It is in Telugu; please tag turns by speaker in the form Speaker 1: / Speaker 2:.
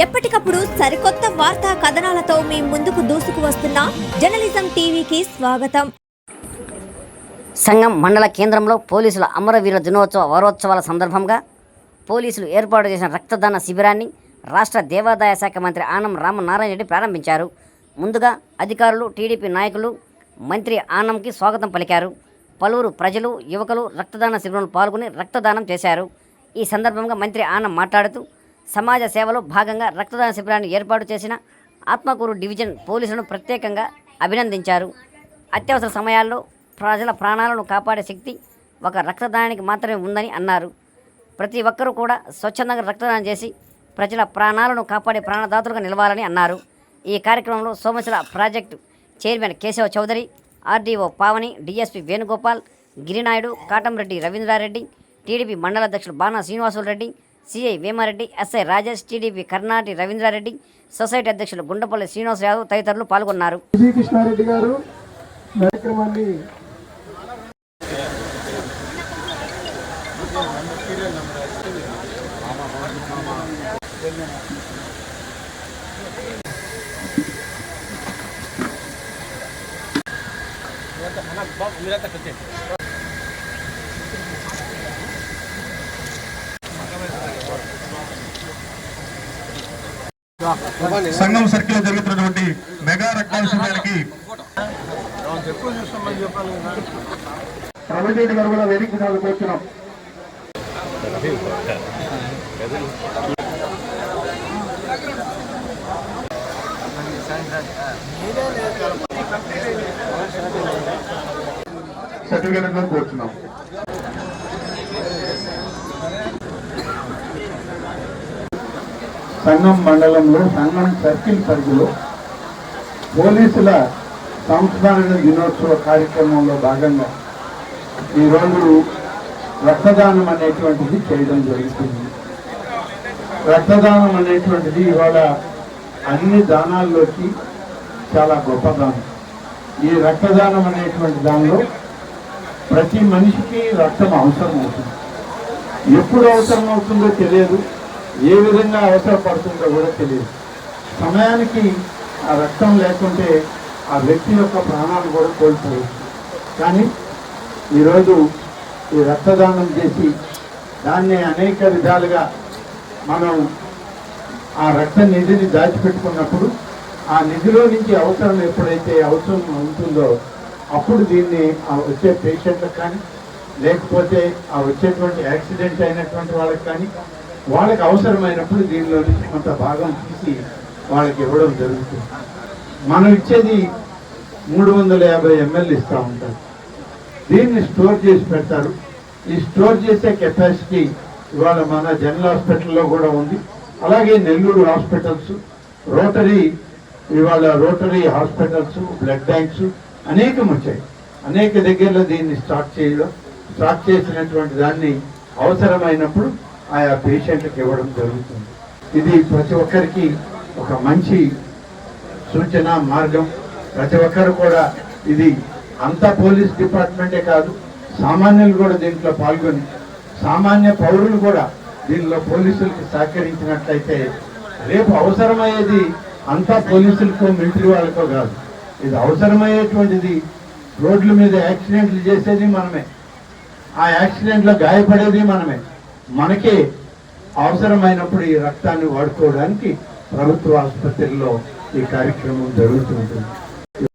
Speaker 1: ఎప్పటికప్పుడు సరికొత్త వార్తా కథనాలతో మీ ముందుకు దూసుకు వస్తున్న జర్నలిజం టీవీకి స్వాగతం.
Speaker 2: సంఘం మండల కేంద్రంలో పోలీసుల అమరవీర దినోత్సవ వారోత్సవాల సందర్భంగా పోలీసులు ఏర్పాటు చేసిన రక్తదాన శిబిరాన్ని రాష్ట్ర దేవాదాయ శాఖ మంత్రి ఆనం రామనారాయణ రెడ్డి ప్రారంభించారు. ముందుగా అధికారులు టీడీపీ నాయకులు మంత్రి ఆనంకి స్వాగతం పలికారు. పలువురు ప్రజలు యువకులు రక్తదాన శిబిరంలో పాల్గొని రక్తదానం చేశారు. ఈ సందర్భంగా మంత్రి ఆనం మాట్లాడుతూ సమాజ సేవలో భాగంగా రక్తదాన శిబిరాన్ని ఏర్పాటు చేసిన ఆత్మకూరు డివిజన్ పోలీసులను ప్రత్యేకంగా అభినందించారు. అత్యవసర సమయాల్లో ప్రజల ప్రాణాలను కాపాడే శక్తి ఒక రక్తదానానికి మాత్రమే ఉందని అన్నారు. ప్రతి ఒక్కరూ కూడా స్వచ్ఛందంగా రక్తదానం చేసి ప్రజల ప్రాణాలను కాపాడే ప్రాణదాతలుగా నిలవాలని అన్నారు. ఈ కార్యక్రమంలో Somasila project chairman Keshava Chowdary RDO Pavani DSP Venugopal Girinaidu Katamreddy Ravindrareddy TDP mandal అధ్యక్షుడు Bana Srinivasulu Reddy CI Vemareddy SI Rajesh TDP Karnati Ravindrareddy society అధ్యక్షులు గుండపల్లి శ్రీనివాస్ యాదవ్ తదితరులు పాల్గొన్నారు.
Speaker 3: కృష్ణారెడ్డి గారు కార్యక్రమాన్ని
Speaker 4: సంఘం సర్కిల్లో జరుగుతున్నటువంటి మెగా రక్తాల శిబిరానికి
Speaker 3: గారు కూడా వేదిక
Speaker 4: సర్టిఫికేట్లో
Speaker 3: సంగం మండలంలో సంఘం సర్కిల్ పరిధిలో పోలీసుల సంస్మరణ దినోత్సవ కార్యక్రమంలో భాగంగా ఈరోజు రక్తదానం అనేటువంటిది చేయడం జరుగుతుంది. రక్తదానం అనేటువంటిది ఇవాళ అన్ని దానాల్లోకి చాలా గొప్ప దానం. ఈ రక్తదానం అనేటువంటి దానిలో ప్రతి మనిషికి రక్తం అవసరం అవుతుంది ఎప్పుడు అవసరం అవుతుందో తెలియదు. ఏ విధంగా అవసరపడుతుందో కూడా తెలియదు. సమయానికి ఆ రక్తం లేకుంటే ఆ వ్యక్తి యొక్క ప్రాణాలు కూడా కోల్పోవచ్చు కానీ ఈరోజు ఈ రక్తదానం చేసి దాన్ని అనేక విధాలుగా మనం ఆ రక్త నిధిని దాచిపెట్టుకున్నప్పుడు ఆ నిధిలో నుంచి అవసరం ఎప్పుడైతే అవసరం ఉంటుందో అప్పుడు దీన్ని ఆ వచ్చే పేషెంట్లకు కానీ లేకపోతే ఆ వచ్చేటువంటి యాక్సిడెంట్ అయినటువంటి వాళ్ళకి కానీ వాళ్ళకి అవసరమైనప్పుడు దీనిలో నుంచి కొంత భాగం తీసి వాళ్ళకి ఇవ్వడం జరుగుతుంది. మనం ఇచ్చేది మూడు వందల యాభై ఎంఎల్ ఇస్తూ ఉంటారు. దీన్ని స్టోర్ చేసి పెడతారు. ఈ స్టోర్ చేసే కెపాసిటీ ఇవాళ మన జనరల్ హాస్పిటల్లో కూడా ఉంది. అలాగే నెల్లూరు హాస్పిటల్స్ రోటరీ ఇవాళ రోటరీ హాస్పిటల్స్ బ్లడ్ బ్యాంక్స్ అనేకం వచ్చాయి. అనేక దగ్గరలో దీన్ని స్టార్ట్ చేయడం స్టార్ట్ చేసినటువంటి దాన్ని అవసరమైనప్పుడు ఆయా పేషెంట్లకు ఇవ్వడం జరుగుతుంది. ఇది ప్రతి ఒక్కరికి ఒక మంచి సూచన మార్గం. ప్రతి ఒక్కరు కూడా ఇది అంతా పోలీస్ డిపార్ట్మెంటే కాదు సామాన్యులు కూడా దీంట్లో పాల్గొని సామాన్య పౌరులు కూడా దీనిలో పోలీసులకి సహకరించినట్లయితే రేపు అవసరమయ్యేది అంతా పోలీసులకో మిలిటరీ వాళ్ళకో కాదు. ఇది అవసరమయ్యేటువంటిది రోడ్ల మీద యాక్సిడెంట్లు చేసేది మనమే. ఆ యాక్సిడెంట్లో గాయపడేది మనమే. మనకే అవసరమైనప్పుడు ఈ రక్తాన్ని వాడుకోవడానికి ప్రభుత్వ ఆసుపత్రిలో ఈ కార్యక్రమం జరుగుతుంటుంది